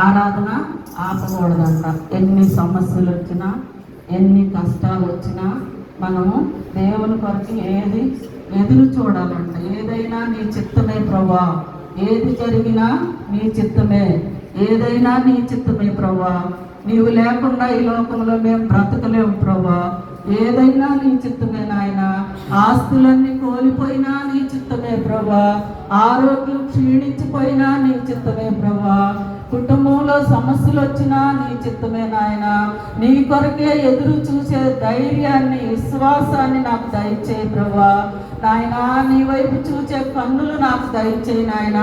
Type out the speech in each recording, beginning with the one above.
ఆరాధన ఆపకూడదంట. ఎన్ని సమస్యలు వచ్చినా ఎన్ని కష్టాలు వచ్చినా మనము దేవుని కొరకు ఏది ఎదురు చూడాలంట. ఏదైనా నీ చిత్తమే ప్రభా ఏది జరిగినా నీ చిత్తమే. ఏదైనా నీ చిత్తమే ప్రభా నీవు లేకుండా ఈ లోకంలో మేము బ్రతకలేము ప్రభా ఏదైనా నీ చిత్తమే నాయన. ఆస్తులన్నీ కోల్పోయినా నీ చిత్తమే ప్రభా ఆరోగ్యం క్షీణించిపోయినా నీ చిత్తమే ప్రభా కుటుంబంలో సమస్యలు వచ్చినా నీ చిత్తమే నాయన. నీ కొరకే ఎదురు చూసే ధైర్యాన్ని విశ్వాసాన్ని నాకు దయచేయి ప్రభా. నాయన నీ వైపు చూసే కన్నులు నాకు దయచేయి నాయన.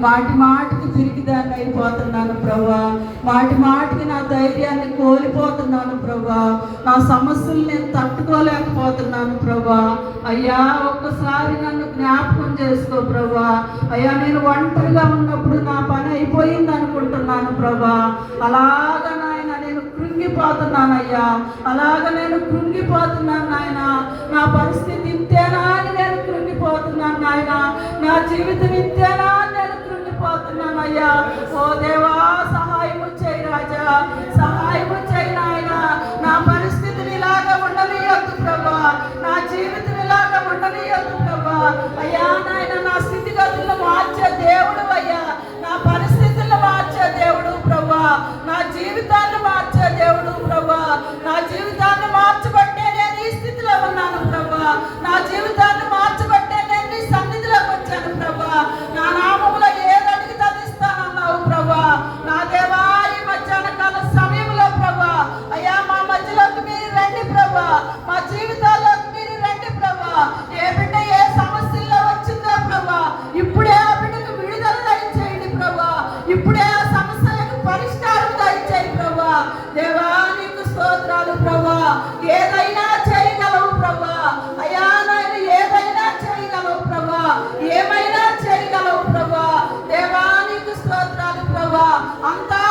మాటి మాటికి తిరిగి దాన్ని అయిపోతున్నాను ప్రభా. మాటి మాటికి నా ధైర్యాన్ని కోల్పోతున్నాను ప్రభా. నా సమస్యలు నేను తట్టుకోలేకపోతున్నాను ప్రభా. అయ్యా ఒక్కసారి నన్ను జ్ఞాపకం చేసుకో ప్రభా. అయ్యా నేను ఒంటరిగా ఉన్నప్పుడు నా పని అయిపోయింది అనుకుంటున్నాను ప్రభా. అలాగ నాయన నేను కృంగిపోతున్నానయ్యా అలాగ నేను కృంగిపోతున్నాను నాయన. నా పరిస్థితి ఇంతేనా అని నేను కృంగిపోతున్నాను నాయన. నా జీవితం ఇంతేనా అని నేను కృంగిపోతున్నాను అయ్యా ఓ దేవా సహాయము దేవా నీకు స్తోత్రాలు ప్రభా ఏదైనా చేయగలవు ప్రభా అయా నాయన ఏదైనా చేయగలవు ప్రభా ఏమైనా చేయగలవు ప్రభా దేవా నీకు స్తోత్రాలు ప్రభా అంతా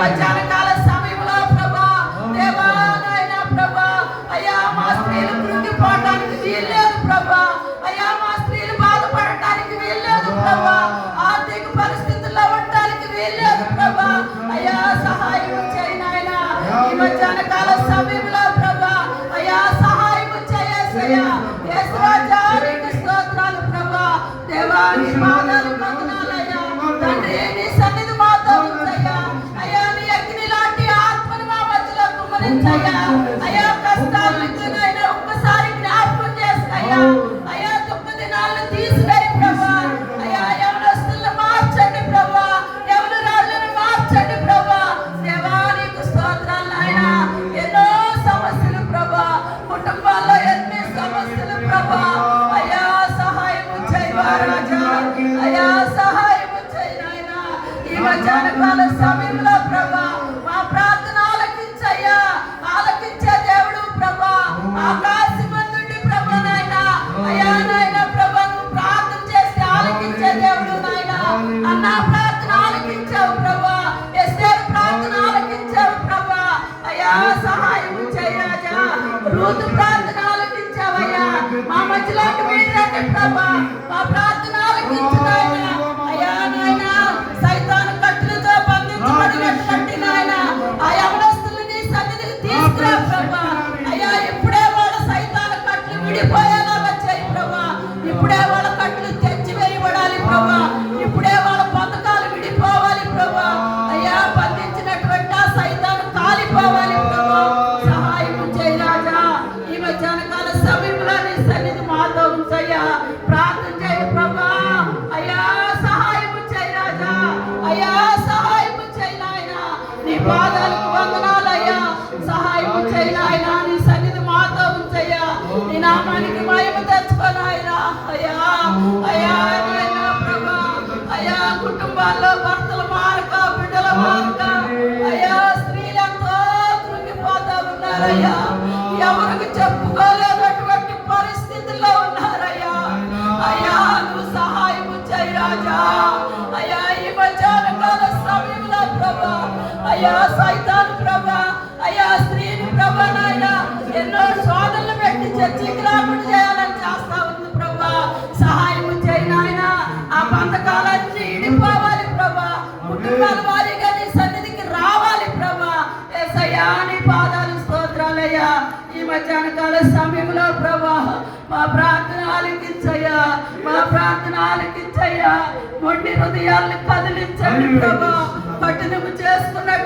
ఈ సమయంలో ప్రభా దేవా ప్రభా అయ్యా మా స్త్రీలు కృంగిపోవడానికి వీల్లేదు ప్రభా. అయ్యా మా స్త్రీలు బాధపడటానికి వీల్లేదు ప్రభా. ఆర్థిక పరిస్థితుల్లో ఉండడానికి వీల్లేదు ప్రభా. అయ్యా సహాయం చేయి నాయన. ఈ మధ్యాహ్న సమయంలో ప్రభా అయ్యా సహాయం స్తోత్రాలు ప్రభా. దేవా ఈ మధ్యాహ్న సమయంలో ప్రభా మా ప్రార్థన ఆలకించయ్యా ఆలకించే దేవుడు ప్రభా. ఆకాశమందుండి ప్రభా నాయన. అయ్యా నాయన ప్రభా నువ్వు ప్రార్థన చేస్తే ఆలకించే దేవుడు నాయన. అన్న ప్రార్థన ఆలకించావు ప్రభా. ఎస్తేరు ప్రార్థన ఆలకించావు ప్రభా. అయ్యా సహాయం చేయరాజా రూతు ప్రార్థన ఆలకించావయ్యా. మా మధ్యలోకి వీడిరండి ప్రభా. పాదాలకు వందనాలయ్యా. సహాయం చేయి నాయన నీ సన్నిధి మాతో ఉంచయ్యా. నీ నామానికి మహిమ తెచ్చుకోనాయనా అయ్యా అయ్యా ప్రభా. అయ్యా కుటుంబాల్లో భర్త అయ్యా సైతాన్ ప్రభా అయ్యా స్త్రీని ప్రభా నాయన ఎన్నో శోధనలు పెట్టి చర్చికి రాకుండా చేయాలని చేస్తా ఉంది ప్రభా. సహాయం చేయి నాయన. ఆ బంధకాలన్నీ ఇడిపోవాలి ప్రభా. కుటుంబాల వారిగా నీ సన్నిధికి రావాలి ప్రభా. ఏసయ్యా నీ పాదాలు స్తోత్రాలయ్యా. ఈ మధ్యాహ్న కాల సమయంలో ప్రభా మా ప్రార్థన ఆలకించయ్యా. మా ప్రార్థన ఆలకించయ్యా. మొండి హృదయాలను కదిలించండి ప్రభా. కఠినము చేసుకున్నటువంటి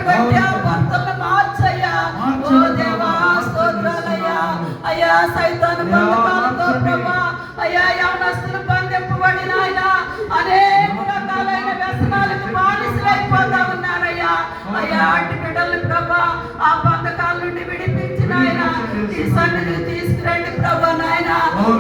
అయ్యా అట్టి బిడ్డలు ప్రభా ఆ బంధకాల నుండి విడిపించిన ఆయన ఈ సన్నిధికి తీసుకురండి ప్రభా నాయన.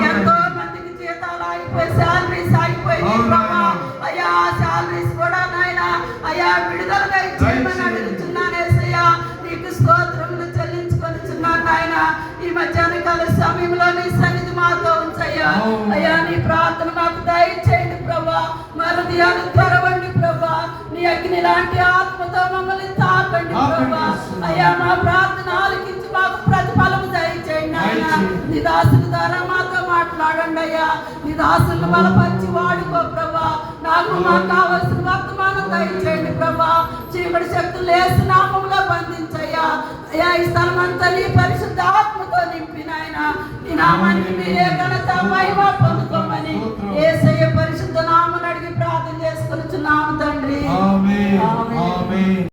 ఎంతో మందికి జీతాలు ఆగిపోయి శాలరీస్ ఆగిపోయింది ప్రభా. అయ్యా శాలరీస్ కూడా నాయన అయ్యా విడుదలగా ఇచ్చేయమని అడుగుతున్నానేసయ్యా నీకు స్తోత్రములు చెల్లించుకొనిచున్నాను నాయన. ఈ మధ్యాహ్న కాల సమయంలో నీ సన్నిధి మాతో ఉంచయ్యా. అయ్యా నీ ప్రార్థన మాకు దయచేయండి ప్రభా. మా హృదయాలు తెరవండి ప్రభా. నీ అగ్ని లాంటి ఆత్మతో మమ్మల్ని మా ప్రార్థన ఆలకించి మాకు ప్రతిఫలము దయచేయండి నాయన. నీ దాసుల ద్వారా మాతో మాట్లాడండి అయ్యా. నీ దాసులను బలపరిచి వాడుకో ప్రభా. నాకు మాకు కావలసిన వర్తమానం దయచేయండి ప్రభా. చీకటి శక్తులు లేసి నామంలో బంధించయ్యా. అయ్యా ఈ స్థలం అంతా నీ పరిశుద్ధ ఆత్మతో నింపిన ఆయన నీ నామానికి మీరే ఘనత మహిమ పొందుకోమని ఏసయ్య పరిశుద్ధ నామని అడిగి ప్రార్థన చేసుకొని తండ్రి. ఆమేన్. ఆమేన్.